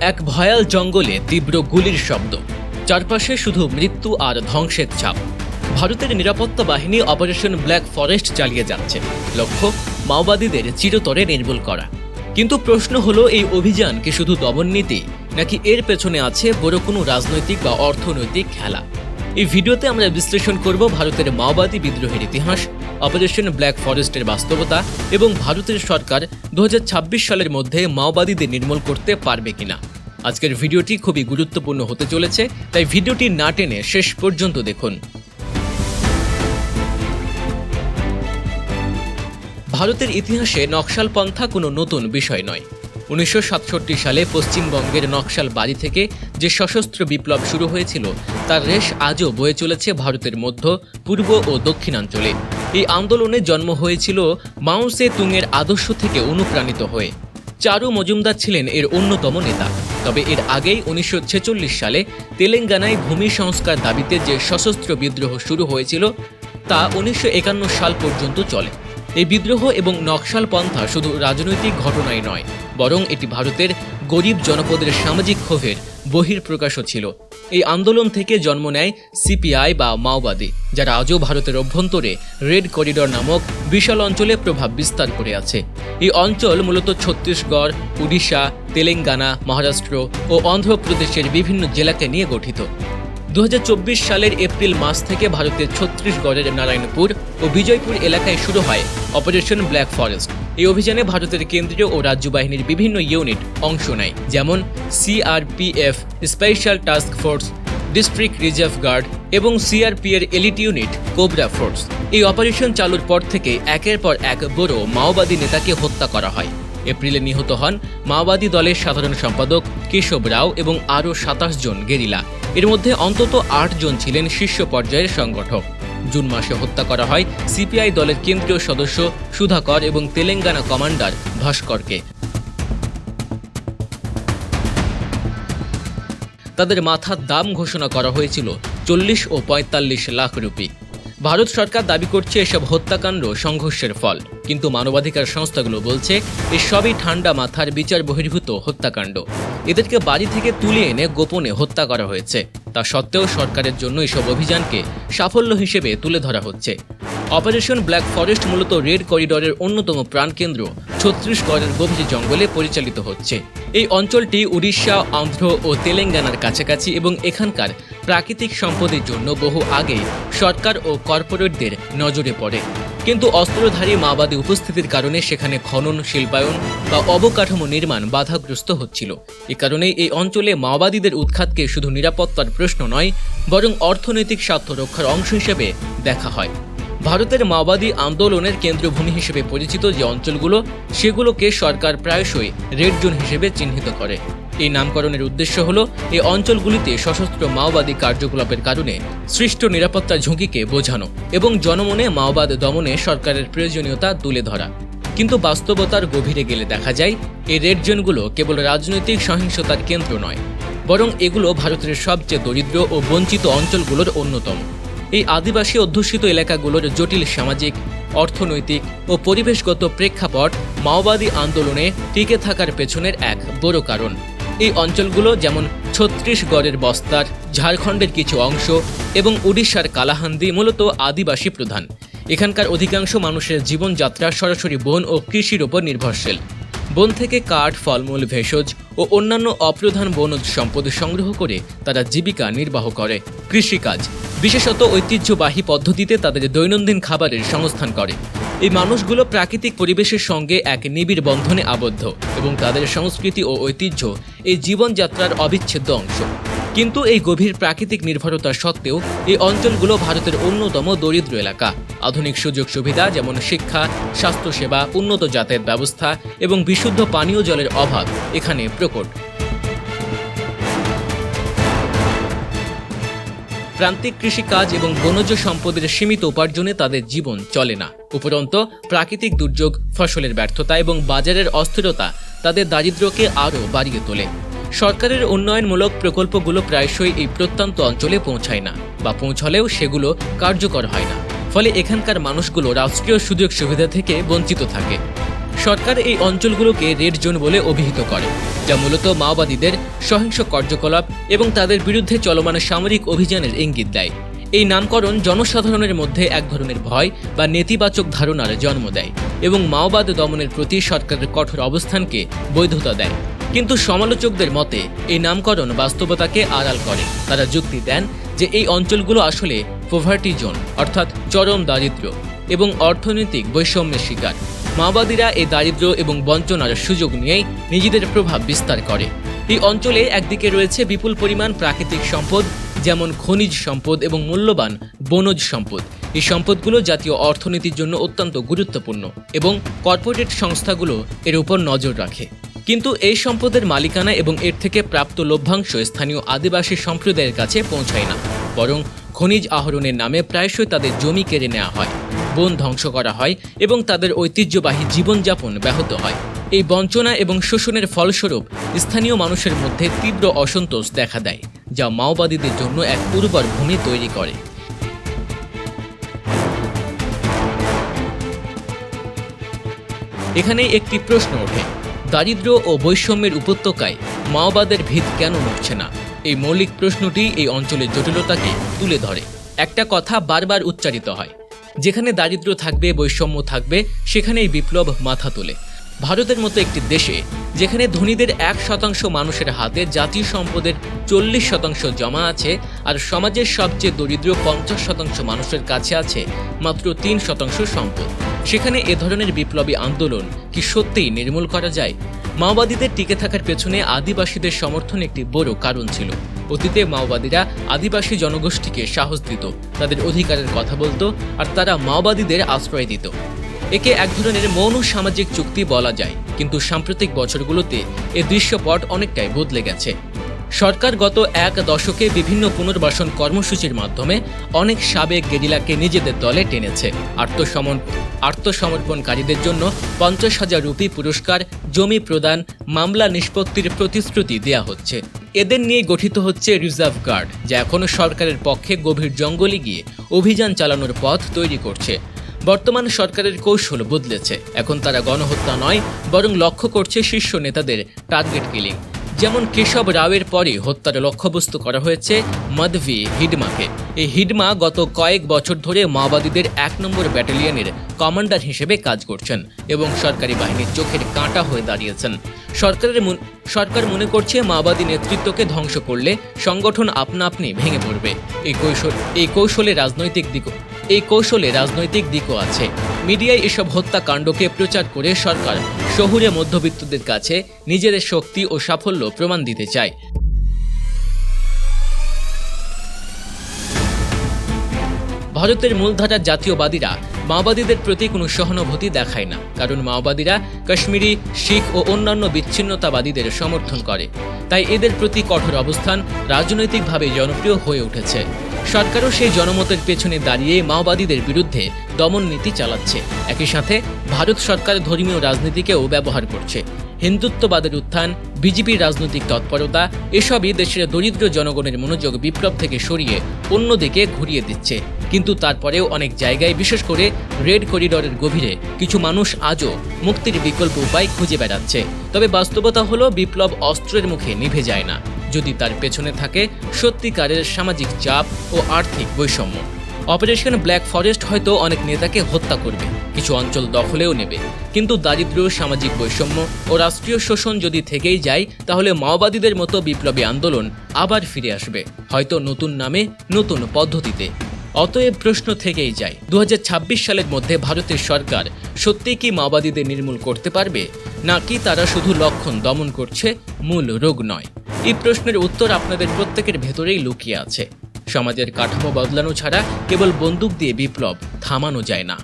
এক ভয়াল জঙ্গলে তীব্র গুলির শব্দ। চারপাশে শুধু মৃত্যু আর ধ্বংসের ছাপ। ভারতের নিরাপত্তা বাহিনী অপারেশন ব্ল্যাক ফরেস্ট চালিয়ে যাচ্ছে। লক্ষ্য, মাওবাদীদের চিরতরে নির্মূল করা। কিন্তু প্রশ্ন হলো, এই অভিযান কি শুধু দমননীতি নাকি এর পেছনে আছে বড় কোনো রাজনৈতিক বা অর্থনৈতিক খেলা? এই ভিডিওতে আমরা বিশ্লেষণ করব ভারতের মাওবাদী বিদ্রোহের ইতিহাস অপারেশন ব্ল্যাক ফরেস্টের বাস্তবতা এবং ভারতের সরকার দু হাজার ছাব্বিশ সালের মধ্যে মাওবাদীদের নির্মূল করতে পারবে কিনা। আজকের ভিডিওটি খুবই গুরুত্বপূর্ণ হতে চলেছে, তাই ভিডিওটি না টেনে শেষ পর্যন্ত দেখুন। ভারতের ইতিহাসে নকশাল পন্থা কোনো নতুন বিষয় নয়। উনিশশো সাতষট্টি সালে পশ্চিমবঙ্গের নকশাল বাড়ি থেকে যে সশস্ত্র বিপ্লব শুরু হয়েছিল, তার রেশ আজও বয়ে চলেছে ভারতের মধ্য, পূর্ব ও দক্ষিণাঞ্চলে। এই আন্দোলনে জন্ম হয়েছিল মাও সে তুংয়ের আদর্শ থেকে অনুপ্রাণিত হয়ে। চারু মজুমদার ছিলেন এর অন্যতম নেতা। তবে এর আগেই উনিশশো ছেচল্লিশ সালে তেলেঙ্গানায় ভূমি সংস্কার দাবিতে যে সশস্ত্র বিদ্রোহ শুরু হয়েছিল, তা উনিশশো একান্ন সাল পর্যন্ত চলে। এই বিদ্রোহ এবং নকশাল পন্থা শুধু রাজনৈতিক ঘটনাই নয় বরং এটি ভারতের গরিব জনপদের সামাজিক ক্ষোভের বহির্প্রকাশও ছিল। এই আন্দোলন থেকে জন্ম নেয় সিপিআই বা মাওবাদী, যারা আজও ভারতের অভ্যন্তরে রেড করিডর নামক বিশাল অঞ্চলে প্রভাব বিস্তার করে আছে। এই অঞ্চল মূলত ছত্তিশগড়, উড়িষ্যা, তেলেঙ্গানা, মহারাষ্ট্র ও অন্ধ্রপ্রদেশের বিভিন্ন জেলাকে নিয়ে গঠিত। দু হাজার চব্বিশ সালের এপ্রিল মাস থেকে ভারতের ছত্তিশগড়ের নারায়ণপুর ও বিজয়পুর এলাকায় শুরু হয় অপারেশন ব্ল্যাক ফরেস্ট। এই অভিযানে ভারতের কেন্দ্রীয় ও রাজ্য বাহিনীর বিভিন্ন ইউনিট অংশ নেয়, যেমন CRPF, special task force, district reserve guard এবং সিআরপি এর এলিট ইউনিট, কোবরা ফোর্স। এই অপারেশন চালুর পর থেকে একের পর এক বড় মাওবাদী নেতাকে হত্যা করা হয়। এপ্রিলে নিহত হন মাওবাদী দলের সাধারণ সম্পাদক কেশব রাও এবং আরও সাতাশ জন গেরিলা। এর মধ্যে অন্তত আট জন ছিলেন শীর্ষ পর্যায়ের সংগঠক। জুন মাসে হত্যা করা হয় সিপিআই দলের কেন্দ্রীয় সদস্য সুধাকর এবং তেলেঙ্গানা কমান্ডার ভাস্করকে। তাদের মাথার দাম ঘোষণা করা হয়েছিল চল্লিশ ও পঁয়তাল্লিশ লাখ রুপি। ভারত সরকার দাবি করছে এসব হত্যাকাণ্ড সংঘর্ষের ফল। কিন্তু মানবাধিকার সংস্থাগুলো বলছে এসবই ঠান্ডা মাথার বিচার বহির্ভূত হত্যাকাণ্ড। এদেরকে বাড়ি থেকে তুলে এনে গোপনে হত্যা করা হয়েছে। তা সত্ত্বেও সরকারের জন্য এসব অভিযানকে সাফল্য হিসেবে তুলে ধরা হচ্ছে। অপারেশন ব্ল্যাক ফরেস্ট মূলত রেড করিডরের অন্যতম প্রাণকেন্দ্র, ছত্তিশগড়ের গভীর জঙ্গলে পরিচালিত হচ্ছে। এই অঞ্চলটি উড়িষ্যা অন্ধ্র ও তেলেঙ্গানার কাছাকাছি এবং এখানকার প্রাকৃতিক সম্পদের জন্য বহু আগে সরকার ও কর্পোরেটদের নজরে পড়ে। কিন্তু অস্ত্রধারী মাওবাদী উপস্থিতির কারণে সেখানে খনন, শিল্পায়ন বা অবকাঠামো নির্মাণ বাধাগ্রস্ত হচ্ছিল। এ কারণেই এই অঞ্চলে মাওবাদীদের উৎখাতকে শুধু নিরাপত্তার প্রশ্ন নয়, বরং অর্থনৈতিক স্বার্থ রক্ষার অংশ হিসেবে দেখা হয়। ভারতের মাওবাদী আন্দোলনের কেন্দ্রভূমি হিসেবে পরিচিত যে অঞ্চলগুলো, সেগুলোকে সরকার প্রায়শই রেড জোন হিসেবে চিহ্নিত করে। এই নামকরণের উদ্দেশ্য হল, এই অঞ্চলগুলিতে সশস্ত্র মাওবাদী কার্যকলাপের কারণে সৃষ্ট নিরাপত্তা ঝুঁকিকে বোঝানো এবং জনমনে মাওবাদ দমনে সরকারের প্রয়োজনীয়তা তুলে ধরা। কিন্তু বাস্তবতার গভীরে গেলে দেখা যায়, এই রেড জোনগুলো কেবল রাজনৈতিক সহিংসতার কেন্দ্র নয়, বরং এগুলো ভারতের সবচেয়ে দরিদ্র ও বঞ্চিত অঞ্চলগুলোর অন্যতম। এই আদিবাসী অধ্যুষিত এলাকাগুলোর জটিল সামাজিক, অর্থনৈতিক ও পরিবেশগত প্রেক্ষাপট মাওবাদী আন্দোলনে টিকে থাকার পেছনের এক বড় কারণ। এই অঞ্চলগুলো যেমন ছত্তিশগড়ের বস্তার, ঝাড়খণ্ডের কিছু অংশ এবং উড়িষ্যার কালাহান্দি মূলত আদিবাসী প্রধান। এখানকার অধিকাংশ মানুষের জীবনযাত্রা সরাসরি বন ও কৃষির ওপর নির্ভরশীল। বন থেকে কাঠ, ফলমূল, ভেষজ ও অন্যান্য অপ্রধান বনজ সম্পদ সংগ্রহ করে তারা জীবিকা নির্বাহ করে। কৃষিকাজ বিশেষত ঐতিহ্যবাহী পদ্ধতিতে তাদের দৈনন্দিন খাবারের সংস্থান করে। এই মানুষগুলো প্রাকৃতিক পরিবেশের সঙ্গে এক নিবিড় বন্ধনে আবদ্ধ এবং তাদের সংস্কৃতি ও ঐতিহ্য এই জীবনযাত্রার অবিচ্ছেদ্য অংশ। কিন্তু এই গভীর প্রাকৃতিক নির্ভরতা সত্ত্বেও এই অঞ্চলগুলো ভারতের অন্যতম দরিদ্র এলাকা। আধুনিক সুযোগ সুবিধা যেমন শিক্ষা, স্বাস্থ্যসেবা, উন্নত যাতায়াত ব্যবস্থা এবং বিশুদ্ধ পানীয় জলের অভাব এখানে প্রকট। প্রান্তিক কৃষিকাজ এবং বনজ সম্পদের সীমিত উপার্জনে তাদের জীবন চলে না। উপরন্ত, প্রাকৃতিক দুর্যোগ, ফসলের ব্যর্থতা এবং বাজারের অস্থিরতা তাদের দারিদ্র্যকে আরও বাড়িয়ে তোলে। সরকারের উন্নয়নমূলক প্রকল্পগুলো প্রায়শই এই প্রত্যন্ত অঞ্চলে পৌঁছায় না বা পৌঁছলেও সেগুলো কার্যকর হয় না। ফলে এখানকার মানুষগুলো রাষ্ট্রীয় সুযোগ সুবিধা থেকে বঞ্চিত থাকে। সরকার এই অঞ্চলগুলোকে রেড জোন বলে অভিহিত করে, যা মূলত মাওবাদীদের সহিংস কার্যকলাপ এবং তাদের বিরুদ্ধে চলমান সামরিক অভিযানের ইঙ্গিত দেয়। এই নামকরণ জনসাধারণের মধ্যে এক ধরনের ভয় বা নেতিবাচক ধারণার জন্ম দেয় এবং মাওবাদ দমনের প্রতি সরকারের কঠোর অবস্থানকে বৈধতা দেয়। কিন্তু সমালোচকদের মতে, এই নামকরণ বাস্তবতাকে আড়াল করে। তারা যুক্তি দেন যে এই অঞ্চলগুলো আসলে পোভার্টি জোন অর্থাৎ চরম দারিদ্র্য এবং অর্থনৈতিক বৈষম্যের শিকার। মাওবাদীরা এই দারিদ্র্য এবং বঞ্চনার সুযোগ নিয়েই নিজেদের প্রভাব বিস্তার করে। এই অঞ্চলে একদিকে রয়েছে বিপুল পরিমাণ প্রাকৃতিক সম্পদ, যেমন খনিজ সম্পদ এবং মূল্যবান বনজ সম্পদ। এই সম্পদগুলো জাতীয় অর্থনীতির জন্য অত্যন্ত গুরুত্বপূর্ণ এবং কর্পোরেট সংস্থাগুলো এর উপর নজর রাখে। কিন্তু এই সম্পদের মালিকানা এবং এর থেকে প্রাপ্ত লভ্যাংশ স্থানীয় আদিবাসী সম্প্রদায়ের কাছে পৌঁছায় না, বরং খনিজ আহরণের নামে প্রায়শই তাদের জমি কেড়ে নেওয়া হয়, বন ধ্বংস করা হয় এবং তাদের ঐতিহ্যবাহী জীবনযাপন ব্যাহত হয়। এই বঞ্চনা এবং শোষণের ফলস্বরূপ স্থানীয় মানুষের মধ্যে তীব্র অসন্তোষ দেখা দেয়, যা মাওবাদীদের জন্য এক উর্বর ভূমি তৈরি করে। এখানে একটি প্রশ্ন ওঠে দারিদ্র্য ও বৈষম্যের উপত্যকায় মাওবাদের ভিত কেন নড়ছে না? এই মৌলিক প্রশ্নটি এই অঞ্চলের জটিলতাকে তুলে ধরে। একটা কথা বারবার উচ্চারিত হয়, যেখানে দারিদ্র্য থাকবে, বৈষম্য থাকবে, সেখানেই বিপ্লব মাথা তোলে। ভারতের মতো একটি দেশে, যেখানে ধনীদের এক শতাংশ মানুষের হাতে জাতীয় সম্পদের চল্লিশ শতাংশ জমা আছে আর সমাজের সবচেয়ে দরিদ্র পঞ্চাশ শতাংশ মানুষের কাছে আছে মাত্র তিন শতাংশ সম্পদ। সেখানে এ ধরনের বিপ্লবী আন্দোলন কি সত্যিই নির্মূল করা যায়? মাওবাদীদের টিকে থাকার পেছনে আদিবাসীদের সমর্থন একটি বড় কারণ ছিল। অতীতে মাওবাদীরা আদিবাসী জনগোষ্ঠীকে সাহস দিত, তাদের অধিকারের কথা বলতো, আর তারা মাওবাদীদের আশ্রয় দিত। একে এক ধরনের মৌন সামাজিক চুক্তি বলা যায়, কিন্তু সাম্প্রতিক বছরগুলোতে এ দৃশ্যপট অনেকটাই বদলে গেছে। সরকার গত এক দশকে বিভিন্ন পুনর্বাসন কর্মসূচির মাধ্যমে অনেক সাবেক গেরিলাকে নিজেদের দলে টেনেছে। আত্মসমন, আত্মসমর্পণকারীদের জন্য পঞ্চাশ হাজার রুপি পুরস্কার, জমি প্রদান, মামলা নিষ্পত্তির প্রতিশ্রুতি দেয়া হচ্ছে। এদের নিয়ে গঠিত হচ্ছে রিজার্ভ গার্ড, যা এখনও সরকারের পক্ষে গভীর জঙ্গলে গিয়ে অভিযান চালানোর পথ তৈরি করছে। বর্তমান সরকারের কৌশল বদলেছে। এখন তারা গণহত্যা নয়, বরং লক্ষ্য করছে শীর্ষ নেতাদের টার্গেট কিলিং যেমন কেশব রাওয়ের পরে হত্যার লক্ষ্যবস্তু করা হয়েছে মদভি হিডমাকে। এই হিডমা গত কয়েক বছর ধরে মাওবাদীদের এক নম্বর ব্যাটালিয়নের কমান্ডার হিসেবে কাজ করছেন এবং সরকারি বাহিনীর চোখের কাঁটা হয়ে দাঁড়িয়েছেন। সরকারের সরকার মনে করছে মাওবাদী নেতৃত্বকে ধ্বংস করলে সংগঠন আপনা আপনি ভেঙে পড়বে। এই কৌশল এই কৌশলে রাজনৈতিক দিক এই কৌশলে রাজনৈতিক দিকও আছে। মিডিয়ায় এসব হত্যাকাণ্ডকে প্রচার করে সরকার শহুরে মধ্যবিত্তদের কাছে নিজেদের শক্তি ও সাফল্য প্রমাণ দিতে চায়। ভারতের মূলধারার জাতীয়বাদীরা মাওবাদীদের প্রতি কোনো সহানুভূতি দেখায় না, কারণ মাওবাদীরা কাশ্মীরি, শিখ ও অন্যান্য বিচ্ছিন্নতাবাদীদের সমর্থন করে। তাই এদের প্রতি কঠোর অবস্থান রাজনৈতিকভাবে জনপ্রিয় হয়ে উঠেছে। সরকারও সেই জনমতের পেছনে দাঁড়িয়ে মাওবাদীদের বিরুদ্ধে দমন নীতি চালাচ্ছে। একই সাথে ভারত সরকার ধর্মীয় রাজনীতিকেও ব্যবহার করছে। হিন্দুত্ববাদের উত্থান, বিজেপির রাজনৈতিক তৎপরতা, এসবই দেশের দরিদ্র জনগণের মনোযোগ বিপ্লব থেকে সরিয়ে অন্যদিকে ঘুরিয়ে দিচ্ছে। কিন্তু তারপরেও অনেক জায়গায়, বিশেষ করে রেড করিডরের গভীরে, কিছু মানুষ আজও মুক্তির বিকল্প উপায় খুঁজে বেড়াচ্ছে। তবে বাস্তবতা হলো, বিপ্লব অস্ত্রের মুখে নিভে যায় না। যদি তার পেছনে থাকে সত্যিকারের সামাজিক চাপ ও আর্থিক বৈষম্য। অপারেশন ব্ল্যাক ফরেস্ট হয়তো অনেক নেতাকে হত্যা করবে, কিছু অঞ্চল দখলেও নেবে। কিন্তু দারিদ্র্য, সামাজিক বৈষম্য ও রাষ্ট্রীয় শোষণ যদি থেকেই যায়, তাহলে মাওবাদীদের মতো বিপ্লবী আন্দোলন আবার ফিরে আসবে, হয়তো নতুন নামে, নতুন পদ্ধতিতে। অতএব প্রশ্ন থেকেই যায় দু হাজার ছাব্বিশ সালের মধ্যে ভারতের সরকার সত্যিই কি মাওবাদীদের নির্মূল করতে পারবে? নাকি তারা শুধু লক্ষণ দমন করছে, মূল রোগ নয়? এই প্রশ্নের উত্তর আপনাদের প্রত্যেকের ভেতরেই লুকিয়ে আছে। সমাজের কাঠামো বদলানো ছাড়া কেবল বন্দুক দিয়ে বিপ্লব থামানো যায় না।